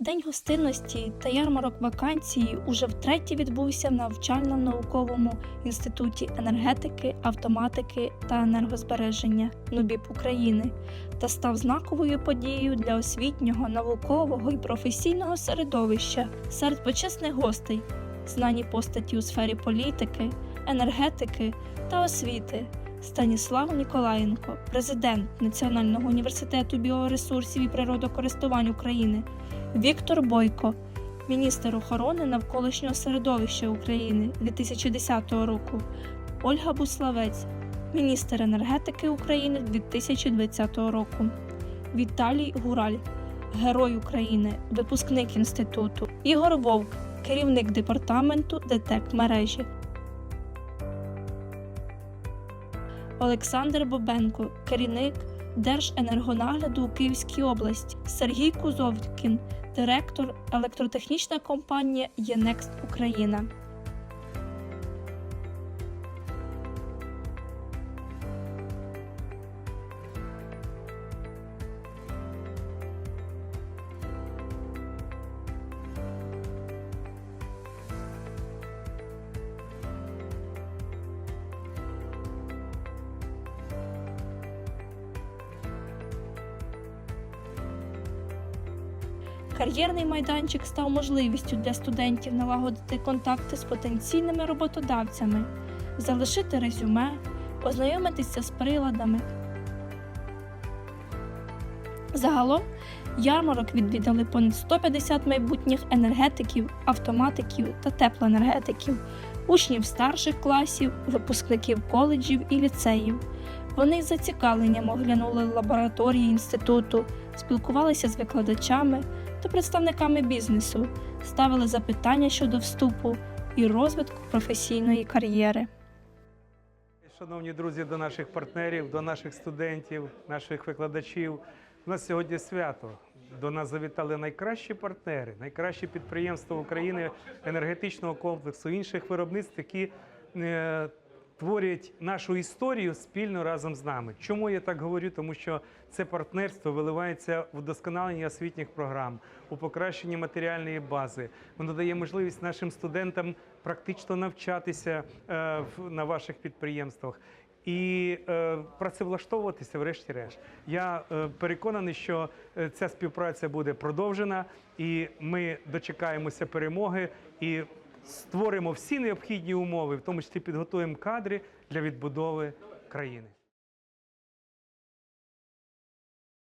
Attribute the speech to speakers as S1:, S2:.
S1: День гостинності та ярмарок вакансій уже втретє відбувся в навчально-науковому інституті енергетики, автоматики та енергозбереження НУБІП України та став знаковою подією для освітнього, наукового і професійного середовища серед почесних гостей, знані постаті у сфері політики, енергетики та освіти. Станіслав Ніколаєнко, президент Національного університету біоресурсів і природокористувань України, Віктор Бойко, міністр охорони навколишнього середовища України 2010 року, Ольга Буславець, міністр енергетики України 2020 року, Віталій Гураль, Герой України, випускник інституту, Ігор Вовк, керівник департаменту ДТЕК мережі. Олександр Бобенко, керівник Держенергонагляду у Київській області, Сергій Кузовкін, директор електротехнічна компанія ЄНЕКСТ Україна. Кар'єрний майданчик став можливістю для студентів налагодити контакти з потенційними роботодавцями, залишити резюме, ознайомитися з приладами. Загалом ярмарок відвідали понад 150 майбутніх енергетиків, автоматиків та теплоенергетиків, учнів старших класів, випускників коледжів і ліцеїв. Вони з зацікавленням оглянули лабораторії інституту, спілкувалися з викладачами та представниками бізнесу, ставили запитання щодо вступу і розвитку професійної кар'єри.
S2: Шановні друзі, до наших партнерів, до наших студентів, наших викладачів. У нас сьогодні свято. До нас завітали найкращі партнери, найкращі підприємства України, енергетичного комплексу, інших виробництв, які е, творять нашу історію спільно разом з нами. Чому я так говорю? Тому що це партнерство виливається в вдосконалення освітніх програм, у покращенні матеріальної бази. Воно дає можливість нашим студентам практично навчатися е, на ваших підприємствах. І е, працевлаштовуватися, врешті-решт. Я е, переконаний, що е, ця співпраця буде продовжена, і ми дочекаємося перемоги і створимо всі необхідні умови, в тому числі підготуємо кадри для відбудови країни.